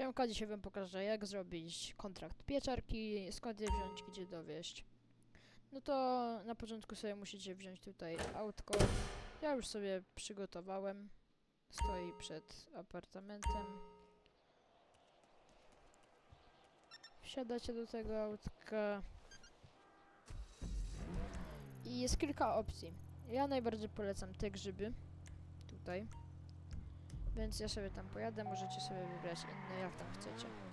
Siemka, dzisiaj wam pokażę jak zrobić kontrakt pieczarki, skąd je wziąć, gdzie dowieść. No to na początku sobie musicie wziąć tutaj autko. Ja już sobie przygotowałem. Stoi przed apartamentem. Wsiadacie do tego autka. I jest kilka opcji. Ja najbardziej polecam te grzyby. Tutaj. Więc ja sobie tam pojadę, możecie sobie wybrać inne jak tam chcecie.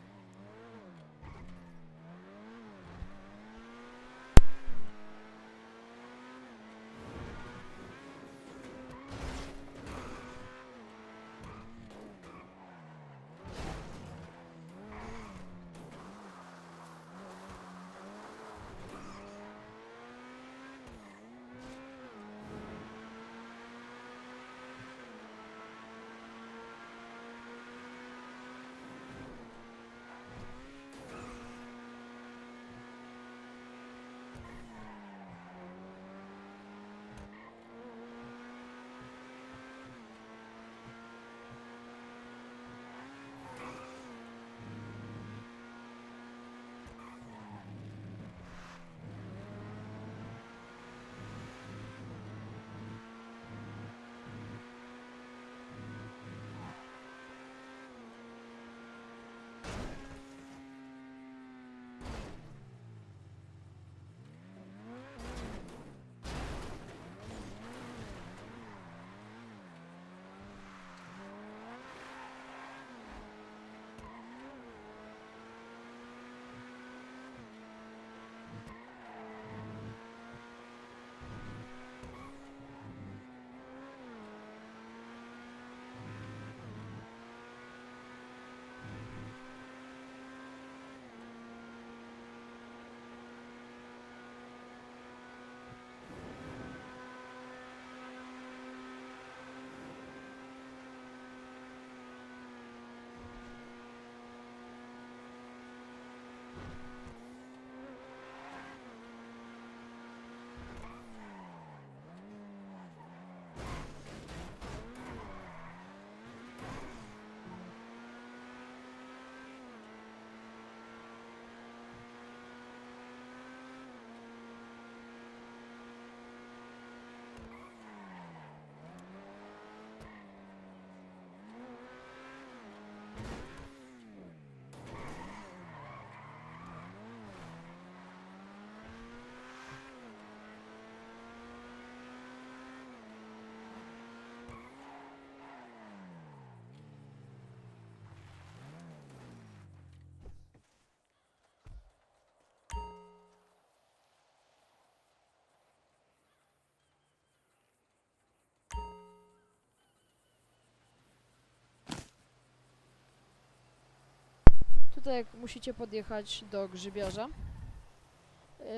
Jak musicie podjechać do grzybiarza.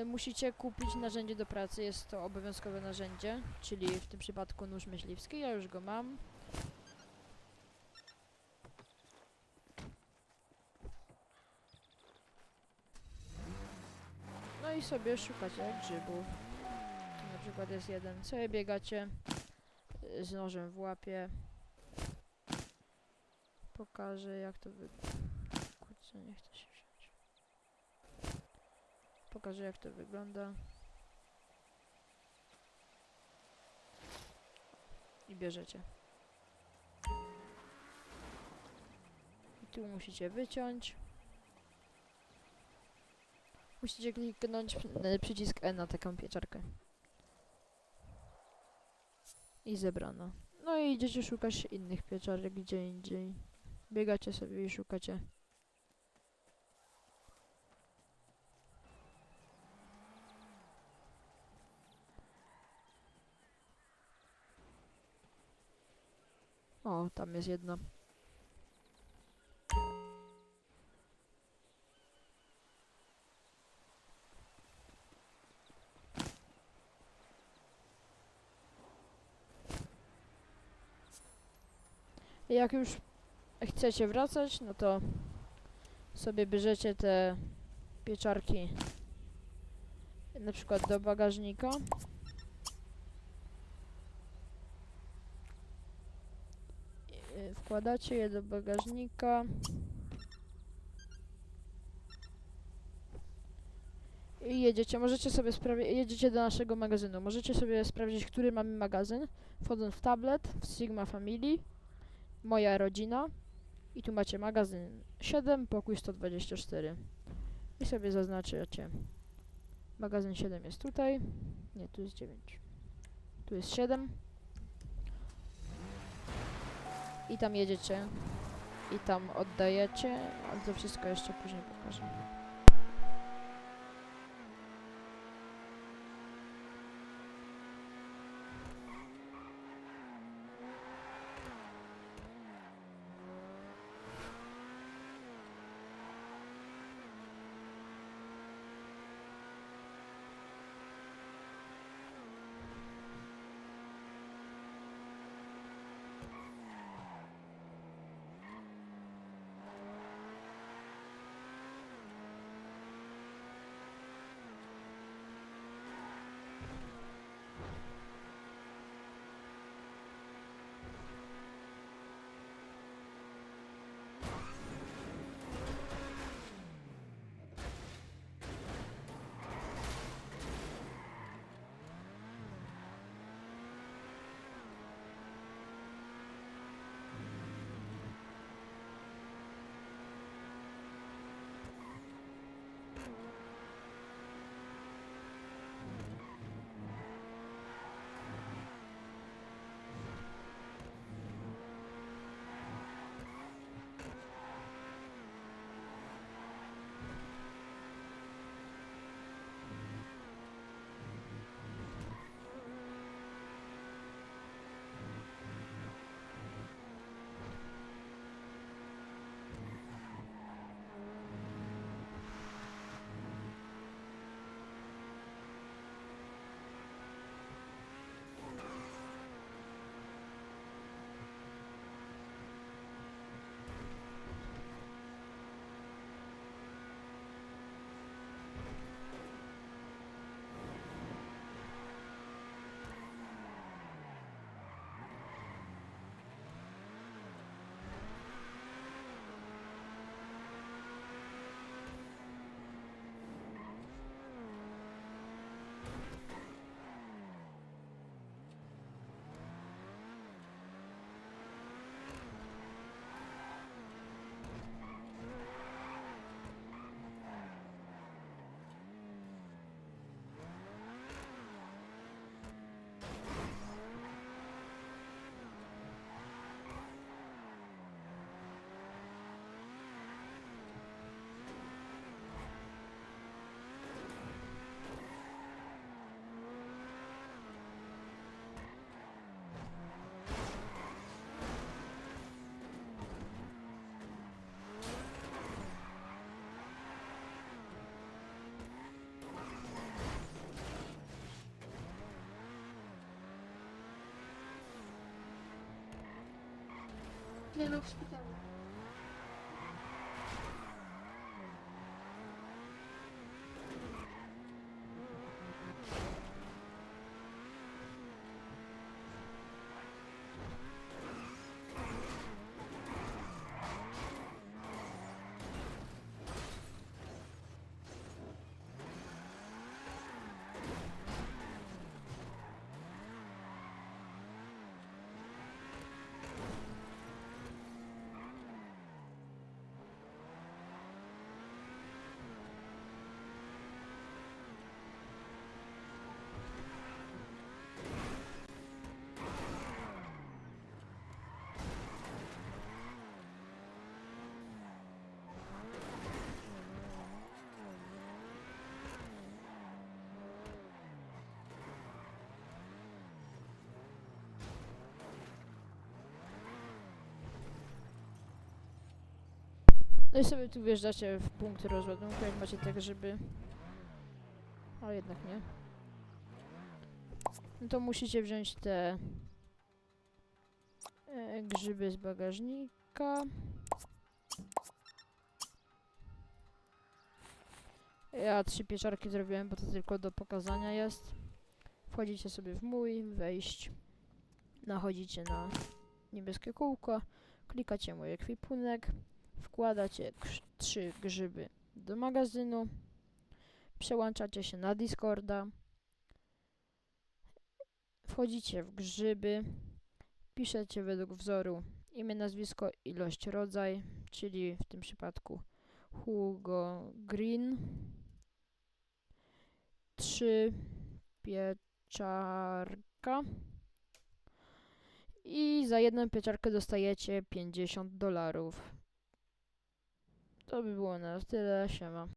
y, Musicie kupić narzędzie do pracy, jest to obowiązkowe narzędzie, czyli w tym przypadku nóż myśliwski, ja już go mam. No i sobie szukacie grzybów. Na przykład jest jeden, sobie biegacie y, z nożem w łapie. Pokażę jak to wygląda. Nie chce się wziąć. Pokażę jak to wygląda. I bierzecie. I tu musicie wyciąć. Musicie kliknąć przycisk E na taką pieczarkę. I zebrano. No i idziecie szukać innych pieczarek gdzie indziej. Biegacie sobie i szukacie. O, tam jest jedno. Jak już chcecie wracać, no to sobie bierzecie te pieczarki na przykład do bagażnika. wkładacie je do bagażnika. I jedziecie, możecie sobie sprawdzić, jedziecie do naszego magazynu. Możecie sobie sprawdzić, który mamy magazyn. Wchodząc w tablet, w Sigma Family, moja rodzina. I tu macie magazyn 7, pokój 124. I sobie zaznaczycie. Magazyn 7 jest tutaj. Nie, tu jest 9. Tu jest 7. I tam jedziecie. I tam oddajecie, ale to wszystko jeszcze później pokażę. Nie no. No i sobie tu wjeżdżacie w punkt rozładunku, jak macie tak, żeby... A jednak nie. No to musicie wziąć te e, grzyby z bagażnika. Ja trzy pieczarki zrobiłem, bo to tylko do pokazania jest. Wchodzicie sobie w mój, wejść. Nachodzicie na niebieskie kółko. Klikacie mój ekwipunek wkładacie trzy grzyby do magazynu, Przełączacie się na Discorda. Wchodzicie w grzyby. Piszecie według wzoru imię, nazwisko, ilość, rodzaj, czyli w tym przypadku Hugo Green. 3 pieczarka. I za jedną pieczarkę dostajecie 50 dolarów. To by było na tyle, siema.